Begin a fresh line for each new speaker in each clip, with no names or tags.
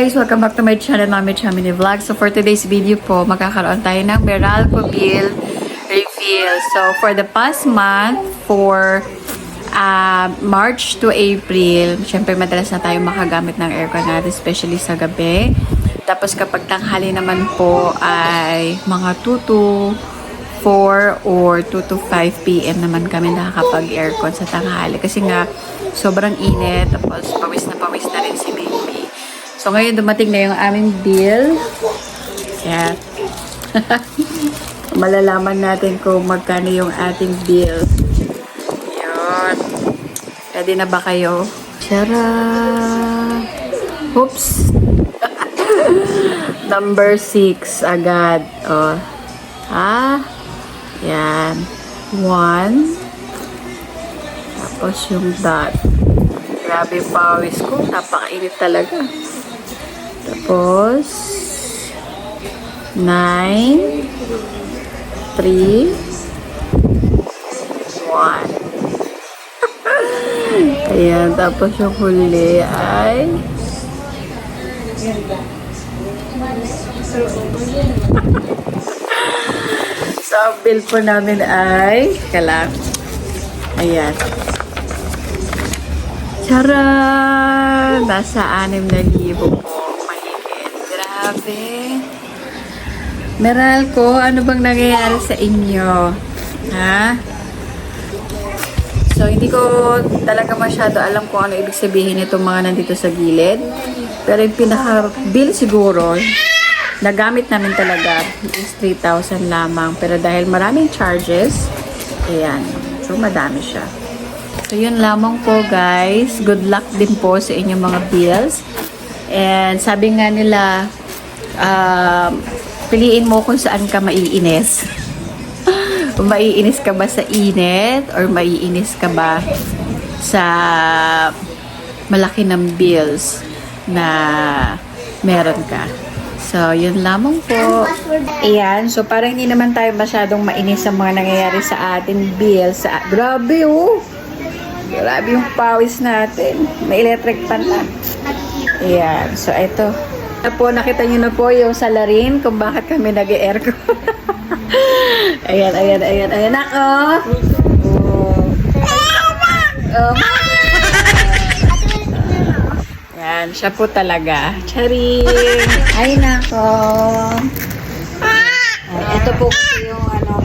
guys! Welcome back to my channel, Mami Chamini Vlog. So for today's video po, magkakaroon tayo ng Meralco bill reveal. So for the past month, for uh, March to April, syempre madalas na tayo makagamit ng aircon natin, especially sa gabi. Tapos kapag tanghali naman po ay mga 2 to 4 or 2 to 5 p.m. naman kami nakakapag-aircon sa tanghali. Kasi nga, sobrang init. Tapos pawis na pawis na rin si. So ngayon dumating na yung aming bill. Kaya, malalaman natin kung magkano yung ating bill. Yun. Ready na ba kayo? Tara! Oops! Number 6 agad. Oh. Ah. Yan. 1. Tapos yung dot. Grabe pawis ko. Napakainit talaga. Tapos, 9, 3, 1. Ayan, tapos yung huli ay So, ang bill po namin ay kalang. Ayan. Tara! Nasa 6,000 po. Mahigit. Grabe. Meral ko, ano bang nangyayari sa inyo? Ha? So, hindi ko talaga masyado alam kung ano ibig sabihin itong mga nandito sa gilid. Pero yung pinaka-bill siguro, nagamit namin talaga is 3,000 lamang. Pero dahil maraming charges, ayan. So, madami siya. So, yun lamang po, guys. Good luck din po sa inyong mga bills. And sabi nga nila, um, piliin mo kung saan ka maiinis. maiinis ka ba sa init or maiinis ka ba sa malaki ng bills na meron ka. So, yun lamang po. Ayan. So, parang hindi naman tayo masyadong mainis sa mga nangyayari sa atin bills. Sa, grabe, oh! Grabe yung pawis natin. May electric pan na. Ayan. So, ito. Ito po, nakita nyo na po yung salarin kung bakit kami nag-aircon. ayan, ayan, ayan, ayan. Ako! Oh. Oh. Yan, siya po talaga. Charing! Ay, nako! Ay, ito po kasi yung ano,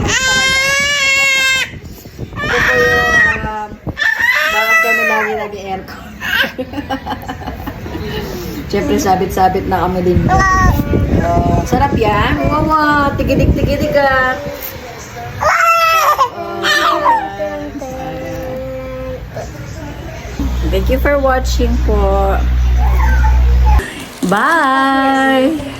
Ito po yung um, bakit kami lagi nag-aircon. Siyempre, sabit-sabit na kami din. Uh, sarap yan. Wow, tigidig-tigidig ka. Thank you for watching po. Bye!